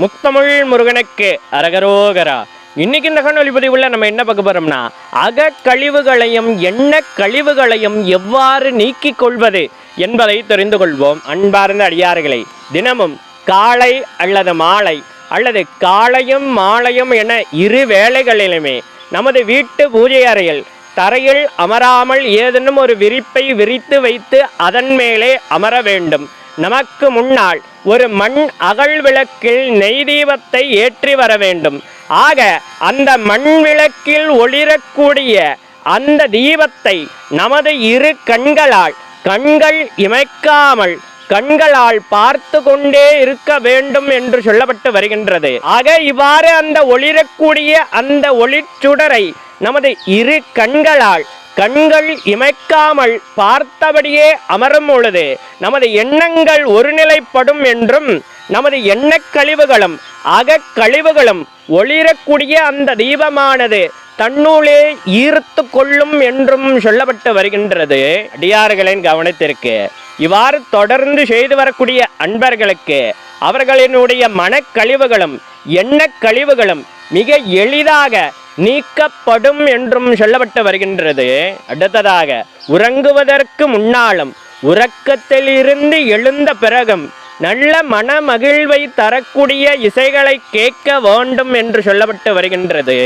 முத்தமிழ் முருகனுக்கு அரகரோகரா. இன்னைக்கு இந்த காணொலி பதிவுல நம்ம என்ன பார்க்க போறோம்னா அக கழிவுகளையும் எண்ண கழிவுகளையும் எவ்வாறு நீக்கிக் கொள்வது என்பதை தெரிந்து கொள்வோம். அன்பார்ந்த அடியார்களை தினமும் காலை அல்லது மாலை அல்லது காலையும் மாலையும் என இரு வேளைகளிலுமே நமது வீட்டு பூஜை அறையில் தரையில் அமராமல் ஏதேனும் ஒரு விரிப்பை விரித்து வைத்து அதன் மேலே அமர வேண்டும். நமக்கு முன்னால் ஒரு மண் அகல் விளக்கில் நெய் தீபத்தை ஏற்றி வர வேண்டும். ஆக அந்த மண் விளக்கில் ஒளிரக்கூடிய அந்த தீபத்தை நமது இரு கண்களால் கண்கள் இமைக்காமல் கண்களால் பார்த்து கொண்டே இருக்க வேண்டும் என்று சொல்லப்பட்டு வருகின்றது. ஆக இவ்வாறு அந்த ஒளிரக்கூடிய அந்த ஒளிச்சுடரை நமது இரு கண்களால் கண்கள் இமைக்காமல் பார்த்தபடியே அமரும் பொழுது நமது எண்ணங்கள் ஒருநிலைப்படும் என்றும் நமது எண்ணக் கழிவுகளும் அகக் கழிவுகளும் ஒளிரக்கூடிய அந்த தீபமானது தன்னூலே ஈர்த்து கொள்ளும் என்றும் சொல்லப்பட்டு வருகின்றது. அடியார்களின் கவனத்திற்கு. இவ்வாறு தொடர்ந்து செய்து வரக்கூடிய அன்பர்களுக்கு அவர்களினுடைய மனக்கழிவுகளும் எண்ணக் கழிவுகளும் மிக எளிதாக நீக்கப்படும் என்றும் சொல்லப்பட்டு வருகின்றது. அடுத்ததாக உறங்குவதற்கு முன்னாலும் உறக்கத்தில் இருந்து எழுந்த பிறகும் நல்ல மன மகிழ்வை தரக்கூடிய இசைகளை கேட்க வேண்டும் என்று சொல்லப்பட்டு வருகின்றது.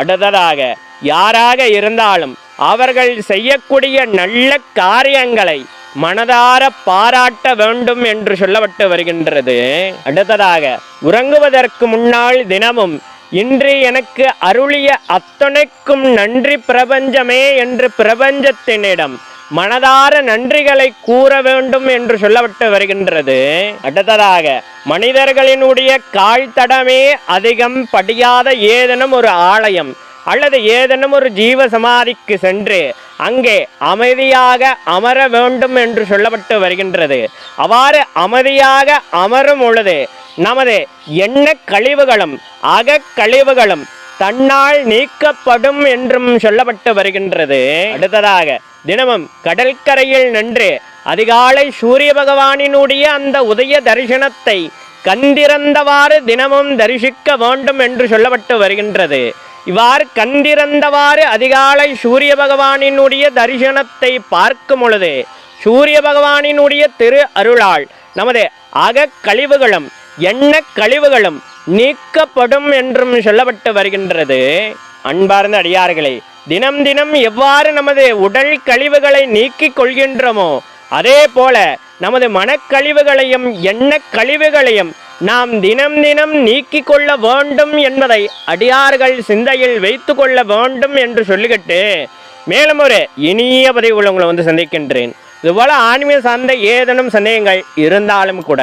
அடுத்ததாக யாராக இருந்தாலும் அவர்கள் செய்யக்கூடிய நல்ல காரியங்களை மனதார பாராட்ட வேண்டும் என்று சொல்லப்பட்டு வருகின்றது. அடுத்ததாக உறங்குவதற்கு முன்னால் தினமும் இன்று எனக்கு அருளிய அத்தனைக்கும் நன்றி பிரபஞ்சமே என்று பிரபஞ்சத்தினிடம் மனதார நன்றிகளை கூற வேண்டும் என்று சொல்லப்பட்டு வருகின்றது. அடுத்ததாக மனிதர்களினுடைய கால்தடமே அதிகம் படியாத ஏதேனும் ஒரு ஆலயம் அல்லது ஏதேனும் ஒரு ஜீவ சமாதிக்கு சென்று அங்கே அமைதியாக அமர வேண்டும் என்று சொல்லப்பட்டு வருகின்றது. அவ்வாறு அமைதியாக அமரும் பொழுது நமது எண்ண கழிவுகளும் அகக்கழிவுகளும் தன்னால் நீக்கப்படும் என்றும் சொல்லப்பட்டு வருகின்றது. அடுத்ததாக தினமும் கடற்கரையில் நின்று அதிகாலை சூரிய பகவானினுடைய அந்த உதய தரிசனத்தை கந்திறந்தவாறு தினமும் தரிசிக்க வேண்டும் என்று சொல்லப்பட்டு வருகின்றது. இவ்வாறு கந்திறந்தவாறு அதிகாலை சூரிய பகவானினுடைய தரிசனத்தை பார்க்கும் பொழுது சூரிய பகவானினுடைய திரு அருளால் நமது அகக்கழிவுகளும் என்ன கழிவுகளும் நீக்கப்படும் என்றும் சொல்லப்பட்டு வருகின்றது. அன்பார்ந்த அடியார்களே தினம் தினம் எவ்வாறு நமது உடல் கழிவுகளை நீக்கிக் கொள்கின்றோமோ அதே போல நமது மனக்கழிவுகளையும் எண்ண கழிவுகளையும் நாம் தினம் தினம் நீக்கிக் கொள்ள வேண்டும் என்பதை அடியார்கள் சிந்தையில் வைத்து கொள்ள வேண்டும் என்று சொல்லிக்கிட்டு மேலும் ஒரு இனிய பதிவுள்ள உங்களை வந்து சந்திக்கின்றேன். இதுபோல ஆன்மீக சார்ந்த ஏதேனும் சந்தேகங்கள் இருந்தாலும் கூட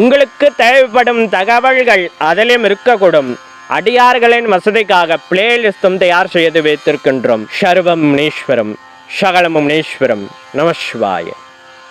உங்களுக்கு தேவைப்படும் தகவல்கள் அதிலும் இருக்கக்கூடும். அடியார்களின் வசதிக்காக பிளேலிஸ்டும் தயார் செய்து வைத்திருக்கின்றோம். சர்வம் முனீஸ்வரம் சகலமும் முனீஸ்வரம். நமசிவாய